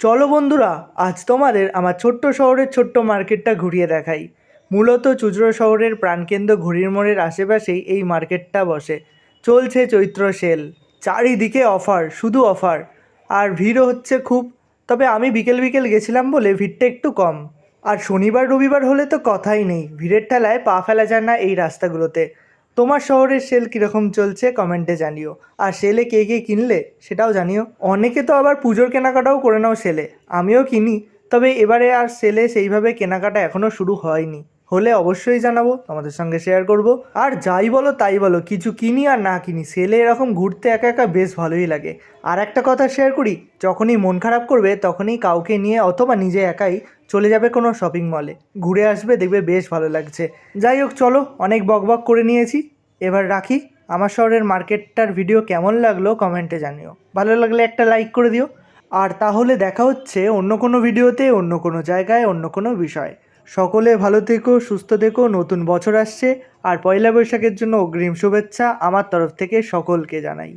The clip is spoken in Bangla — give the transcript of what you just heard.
চলো বন্ধুরা, আজ তোমাদের আমার ছোট্ট শহরের ছোট্ট মার্কেটটা ঘুরিয়ে দেখাই। মূলত চুচড়ো শহরের প্রাণকেন্দ্র ঘুড়ির মোড়ের আশেপাশেই এই মার্কেটটা বসে। চলছে চৈত্র সেল। চারিদিকে অফার, শুধু অফার। আর ভিড়ও হচ্ছে খুব। তবে আমি বিকেল বিকেল গেছিলাম বলে ভিড়টা একটু কম। আর শনিবার, রবিবার হলে তো কথাই নেই। ভিড়ের ঠেলায় পা ফেলা যায় না এই রাস্তাগুলোতে। তোমার শহরের সেল কীরকম চলছে কমেন্টে জানিও। আর সেলে কে কে কিনলে সেটাও জানিও। অনেকে তো আবার পুজোর কেনাকাটাও করে নাও সেলে আমিও কিনি। তবে এবারে আর সেলে সেইভাবে কেনাকাটা এখনও শুরু হয়নি। হলে অবশ্যই জানাব, তোমাদের সঙ্গে শেয়ার করব। আর যাই বলো তাই বলো, কিছু কিনি আর না কিনি সেলে এরকম ঘুরতে একা একা বেশ ভালোই লাগে। আর একটা কথা শেয়ার করি, যখনই মন খারাপ করবে, তখনই কাউকে নিয়ে অথবা নিজে একাই চলে যাবে কোনো শপিং মলে ঘুরে আসবে, দেখবে বেশ ভালো লাগছে। যাই হোক, চলো অনেক বকবক করে নিয়েছি। এবার রাখি, আমার শহরের মার্কেটটার ভিডিও কেমন লাগল কমেন্টে জানিও। ভালো লাগলে একটা লাইক করে দিও। আর তাহলে দেখা হচ্ছে অন্য কোনো ভিডিওতে অন্য কোনো জায়গায়, অন্য কোনো বিষয়। সকলে ভালো থেকো, সুস্থ থেকো, নতুন বছর আসছে। আর পয়লা বৈশাখের জন্য অগ্রিম শুভেচ্ছা আমার তরফ থেকে সকলকে জানাই।